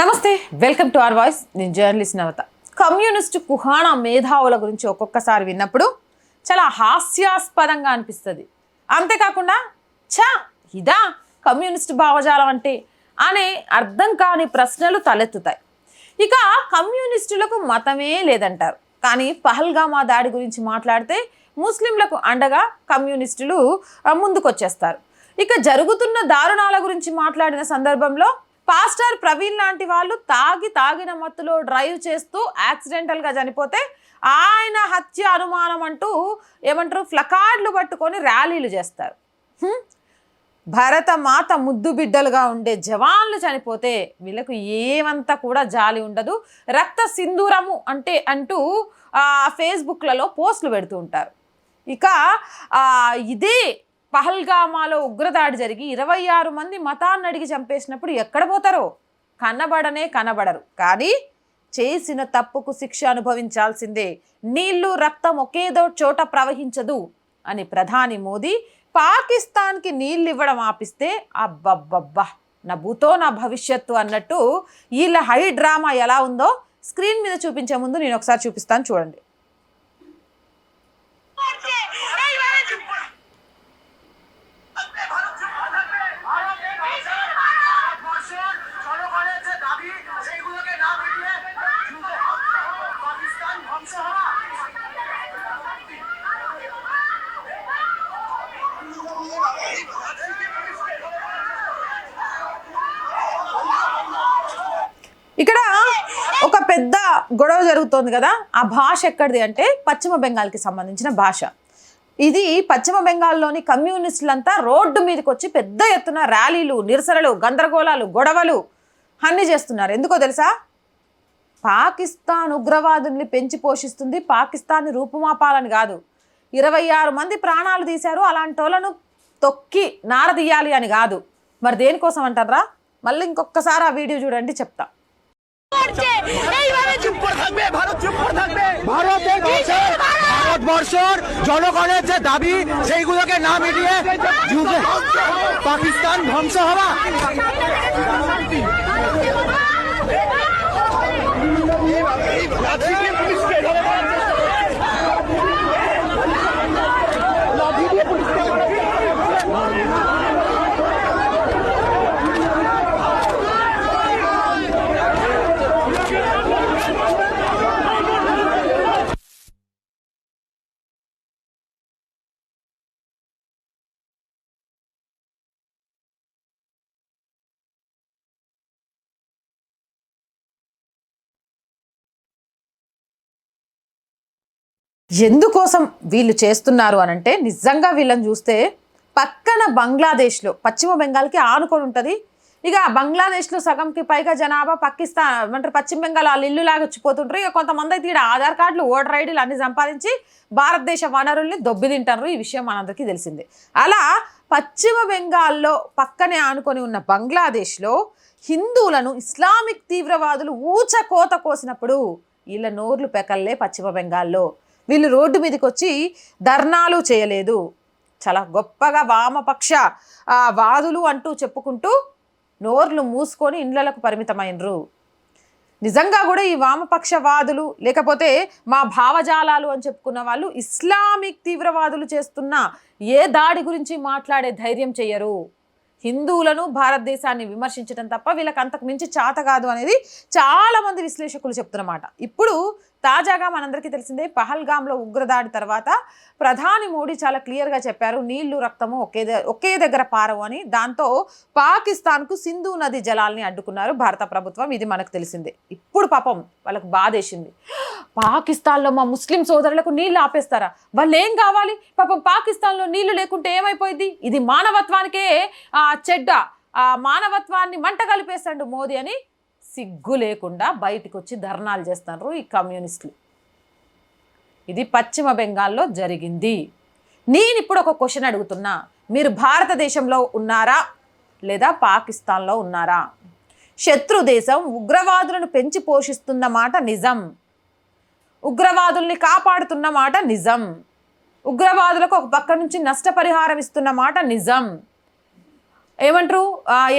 నమస్తే welcome to our voice. నేను journalist Navata. Communist కుహాన మేధావుల గురించి ఒక్కొక్కసారి విన్నప్పుడు చాలా హాస్యాస్పదంగా అనిపిస్తుంది. అంతేకాకుండా ఛా ఇదా కమ్యూనిస్టు భావజాలం అంటే అనే అర్థం కాని ప్రశ్నలు తలెత్తుతాయి. ఇక కమ్యూనిస్టులకు మతమే లేదంటారు. కానీ పహల్గామా దాడి గురించి మాట్లాడితే ముస్లింలకు అండగా కమ్యూనిస్టులు ముందుకొచ్చేస్తారు. ఇక జరుగుతున్న దారుణాల గురించి మాట్లాడిన సందర్భంలో పాస్టర్ ప్రవీణ్ లాంటి వాళ్ళు తాగి తాగిన మత్తులో డ్రైవ్ చేస్తూ యాక్సిడెంటల్గా చనిపోతే ఆయన హత్య అనుమానం అంటూ ఏమంటారు ఫ్లకార్డులు పట్టుకొని ర్యాలీలు చేస్తారు. భరత మాత ముద్దు బిడ్డలుగా ఉండే జవాన్లు చనిపోతే వీళ్ళకు ఏమంతా కూడా జాలి ఉండదు. రక్త సింధూరము అంటే అంటూ ఫేస్బుక్లలో పోస్టులు పెడుతూ ఉంటారు. ఇక ఇదే పహల్గామాలో ఉగ్రదాడి జరిగి ఇరవై ఆరు మంది మతాన్ని అడిగి చంపేసినప్పుడు ఎక్కడ పోతారో? కనబడనే కనబడరు. కానీ చేసిన తప్పుకు శిక్ష అనుభవించాల్సిందే. నీళ్ళు రక్తం ఒకేదో చోట ప్రవహించదు అని ప్రధాని మోదీ పాకిస్తాన్కి నీళ్ళు ఇవ్వడం ఆపిస్తే అబ్బబ్బబ్బా! నా భూతో నా భవిష్యత్తు అన్నట్టు వీళ్ళ హై డ్రామా ఎలా ఉందో స్క్రీన్ మీద చూపించే ముందు నేను ఒకసారి చూపిస్తాను చూడండి. గొడవ జరుగుతోంది కదా ఆ భాష ఎక్కడిది అంటే పశ్చిమ బెంగాల్కి సంబంధించిన భాష. ఇది పశ్చిమ బెంగాల్లోని కమ్యూనిస్టులంతా రోడ్డు మీదకి వచ్చి పెద్ద ఎత్తున ర్యాలీలు నిరసనలు గందరగోళాలు గొడవలు అన్నీ చేస్తున్నారు. ఎందుకో తెలుసా? పాకిస్తాన్ ఉగ్రవాదుల్ని పెంచి పోషిస్తుంది పాకిస్తాన్ని రూపుమాపాలని కాదు. ఇరవై ఆరు మంది ప్రాణాలు తీశారు అలాంటి వాళ్ళను తొక్కి నారదీయాలి అని కాదు. మరి దేనికోసం అంటారా? మళ్ళీ ఇంకొకసారి ఆ వీడియో చూడండి చెప్తా. করছে। এইভাবে চুপ করে থাকবে ভারত চুপ করে থাকবে। ভারতের ভারতবর্ষের জনগণের যে দাবি সেইগুলোকে না মিটিয়ে পাকিস্তান ধ্বংস হওয়া। ఎందుకోసం వీళ్ళు చేస్తున్నారు అని అంటే నిజంగా వీళ్ళని చూస్తే పక్కన బంగ్లాదేశ్లో పశ్చిమ బెంగాల్కి ఆనుకొని ఉంటుంది. ఇక బంగ్లాదేశ్లో సగంకి పైగా జనాభా పాకిస్తాన్ అంటే పశ్చిమ బెంగాల్ వాళ్ళు ఇల్లు లాగా వచ్చిపోతుంటారు ఇక కొంతమంది అయితే ఇక్కడ ఆధార్ కార్డులు ఓటర్ ఐడీలు అన్ని సంపాదించి భారతదేశ వనరుల్ని దొబ్బి తింటారు. ఈ విషయం మనందరికీ తెలిసిందే. అలా పశ్చిమ బెంగాల్లో పక్కనే ఆనుకొని ఉన్న బంగ్లాదేశ్లో హిందువులను ఇస్లామిక్ తీవ్రవాదులు ఊచ కోత కోసినప్పుడు వీళ్ళ నోర్లు పెకల్లే పశ్చిమ బెంగాల్లో. వీళ్ళు రోడ్డు మీదకి వచ్చి ధర్నాలు చేయలేదు. చాలా గొప్పగా వామపక్ష వాదులు అంటూ చెప్పుకుంటూ నోర్లు మూసుకొని ఇండ్లకు పరిమితమైనరు నిజంగా కూడా ఈ వామపక్షవాదులు లేకపోతే మా భావజాలాలు అని చెప్పుకున్న వాళ్ళు ఇస్లామిక్ తీవ్రవాదులు చేస్తున్న ఏ దాడి గురించి మాట్లాడే ధైర్యం చేయరు హిందువులను భారతదేశాన్ని విమర్శించడం తప్ప వీళ్ళకి అంతకు మించి చాత కాదు అనేది చాలామంది విశ్లేషకులు చెప్తున్నమాట. ఇప్పుడు తాజాగా మనందరికీ తెలిసిందే పహల్గామ్లో ఉగ్రదాడి తర్వాత ప్రధాని మోడీ చాలా క్లియర్గా చెప్పారు నీళ్ళు రక్తము ఒకే ఒకే దగ్గర పారవు అని. దాంతో పాకిస్తాన్కు సింధు నది జలాల్ని అడ్డుకున్నారు భారత ప్రభుత్వం. ఇది మనకు తెలిసిందే. ఇప్పుడు పాపం వాళ్ళకు బాధేసింది. పాకిస్తాన్లో మా ముస్లిం సోదరులకు నీళ్ళు ఆపేస్తారా? వాళ్ళు ఏం కావాలి? పాపం పాకిస్తాన్లో నీళ్ళు లేకుంటే ఏమైపోయింది ఇది మానవత్వానికే చెడ్డ ఆ మానవత్వాన్ని మంట కలిపేస్తాడు మోదీ అని సిగ్గు లేకుండా బయటకు వచ్చి ధర్నాలు చేస్తున్నారు ఈ కమ్యూనిస్టులు. ఇది పశ్చిమ బెంగాల్లో జరిగింది. నేను ఇప్పుడు ఒక క్వశ్చన్ అడుగుతున్నా. మీరు భారతదేశంలో ఉన్నారా? లేదా పాకిస్తాన్లో ఉన్నారా? శత్రు దేశం ఉగ్రవాదులను పెంచి పోషిస్తున్న మాట నిజం. ఉగ్రవాదుల్ని కాపాడుతున్న మాట నిజం. ఉగ్రవాదులకు ఒక పక్క నుంచి నష్టపరిహారం ఇస్తున్న మాట నిజం. ఏమంటారు?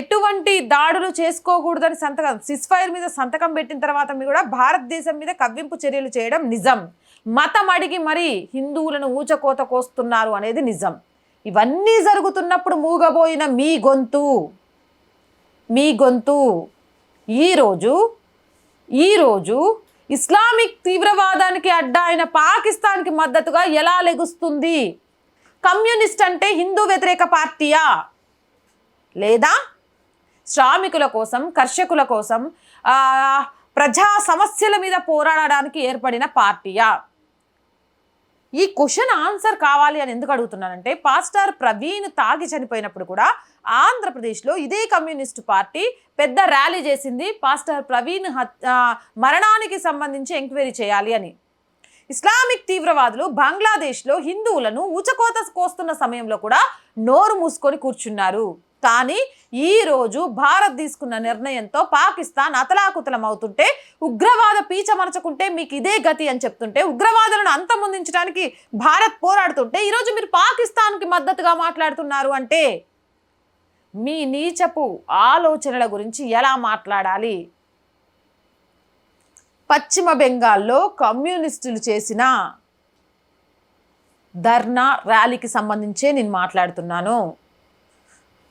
ఎటువంటి దాడులు చేసుకోకూడదని సంతకం సిస్ ఫైర్ మీద సంతకం పెట్టిన తర్వాత కూడా భారతదేశం మీద కవ్వింపు చర్యలు చేయడం నిజం. మతం అడిగి మరి హిందువులను ఊచకోత కోస్తున్నారు అనేది నిజం. ఇవన్నీ జరుగుతున్నప్పుడు మూగబోయిన మీ గొంతు మీ గొంతు ఈరోజు ఈరోజు ఇస్లామిక్ తీవ్రవాదానికి అడ్డా అయిన పాకిస్తాన్కి మద్దతుగా ఎలా లెగుస్తుంది? కమ్యూనిస్ట్ అంటే హిందూ వ్యతిరేక పార్టీయా? లేదా శ్రామికుల కోసం కర్షకుల కోసం ప్రజా సమస్యల మీద పోరాడడానికి ఏర్పడిన పార్టీయా? ఈ క్వశ్చన్ ఆన్సర్ కావాలి అని ఎందుకు అడుగుతున్నానంటే పాస్టర్ ప్రవీణ్ తాగి చనిపోయినప్పుడు కూడా ఆంధ్రప్రదేశ్లో ఇదే కమ్యూనిస్టు పార్టీ పెద్ద ర్యాలీ చేసింది పాస్టర్ ప్రవీణ్ మరణానికి సంబంధించి ఎంక్వైరీ చేయాలి అని. ఇస్లామిక్ తీవ్రవాదులు బంగ్లాదేశ్లో హిందువులను ఉచకోత కోస్తున్న సమయంలో కూడా నోరు మూసుకొని కూర్చున్నారు. కానీ ఈ రోజు భారత్ తీసుకున్న నిర్ణయంతో పాకిస్తాన్ అతలాకుతలం అవుతుంటే ఉగ్రవాద పీచమరచుకుంటే మీకు ఇదే గతి అని చెప్తుంటే ఉగ్రవాదులను అంతమొందించడానికి భారత్ పోరాడుతుంటే ఈరోజు మీరు పాకిస్తాన్కి మద్దతుగా మాట్లాడుతున్నారు అంటే మీ నీచపు ఆలోచనల గురించి ఎలా మాట్లాడాలి? పశ్చిమ బెంగాల్లో కమ్యూనిస్టులు చేసిన ధర్నా ర్యాలీకి సంబంధించే నేను మాట్లాడుతున్నాను.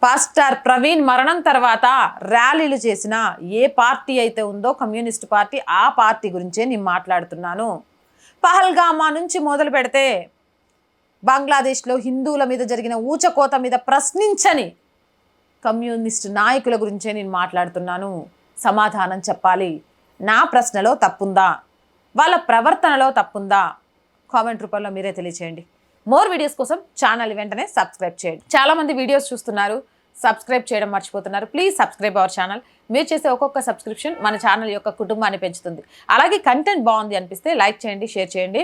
పాస్టర్ ప్రవీణ్ మరణం తర్వాత ర్యాలీలు చేసిన ఏ పార్టీ అయితే ఉందో కమ్యూనిస్ట్ పార్టీ ఆ పార్టీ గురించే నేను మాట్లాడుతున్నాను. పహల్గామా నుంచి మొదలు పెడితే బంగ్లాదేశ్లో హిందువుల మీద జరిగిన ఊచకోత మీద ప్రశ్నించని కమ్యూనిస్ట్ నాయకుల గురించే నేను మాట్లాడుతున్నాను. సమాధానం చెప్పాలి. నా ప్రశ్నలో తప్పుందా? వాళ్ళ ప్రవర్తనలో తప్పుందా? కామెంట్ రూపంలో మీరే తెలియచేయండి. మోర్ వీడియోస్ కోసం ఛానల్ వెంటనే సబ్స్క్రైబ్ చేయండి. చాలామంది వీడియోస్ చూస్తున్నారు సబ్స్క్రైబ్ చేయడం మర్చిపోతున్నారు. ప్లీజ్ సబ్స్క్రైబ్ అవర్ ఛానల్ మీరు చేసే ఒక్కొక్క సబ్స్క్రిప్షన్ మన ఛానల్ యొక్క కుటుంబాన్ని పెంచుతుంది. అలాగే కంటెంట్ బాగుంది అనిపిస్తే లైక్ చేయండి షేర్ చేయండి.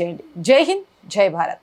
తెలియచేయండి జై హింద్ జై భారత్